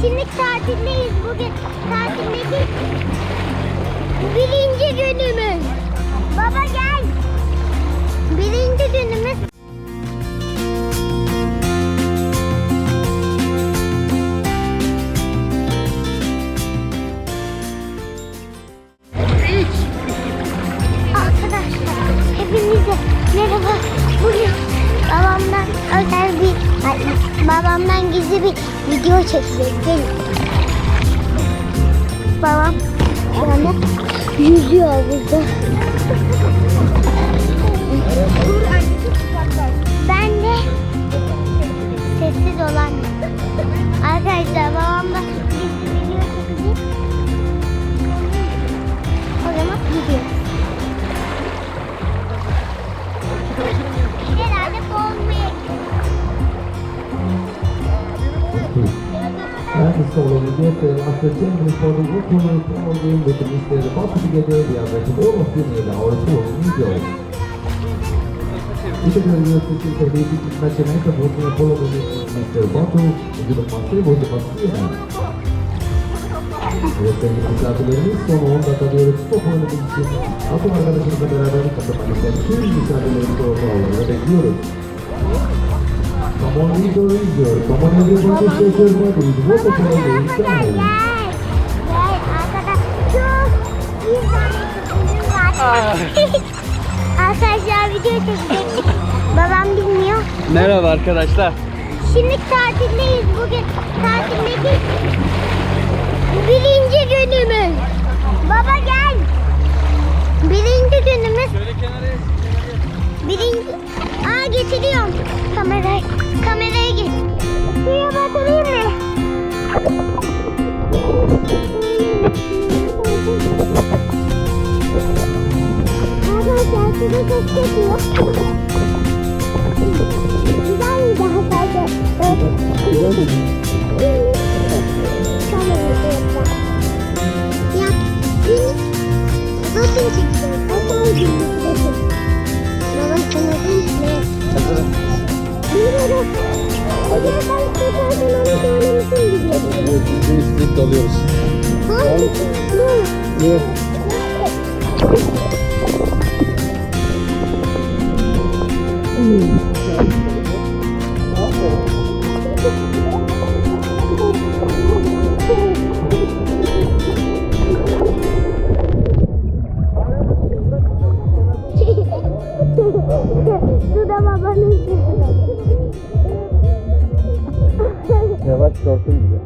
Şimdi tatildeyiz. Bugün tatildeki birinci günümüz. Baba gel. Birinci günümüz. Arkadaşlar hepinize merhaba. Bugün babamdan özel babamdan gizli bir video çekeceğiz. Gelin. Babam şu anda yüzüyor burada. Ben de sessiz olan. Arkadaşlar babamla gizli solo nyheter, Mister i podden och konjunkturen, lite missledande basfigurer, diabetes och maskiner har påminnelser. Este clădirea este serviciul de staționare, vă spun acolo unde este batul, unde the pasă, unde vă spune. Este indicatul de risc, o onda care e scopul de medicină. Acum, dacă sunt de la rând, că se mai este și indicatul de risc, o onda de risc. Bir tane sürprizim var. Arkadaşlar video çekecektik. Babam bilmiyor. Merhaba arkadaşlar. Şimdi tatildeyiz. Bugün tatildeki birinci günümüz. Baba gel. Birinci günümüz. Şöyle kenara Birinci... Aa getiriyorum. Kamerayı, kamerayı get. Suya batırayım mı? Arkadaşlar suda çok çekiyor. Güzel miydi arkadaşlar? Evet. Kamerayı koyacağım. Ya, beni Bakın çekeceğiz. Bakın çekeceğiz. Hadi. Ben tekrardan onu söylemişim gibi. bir かっこいんだよ。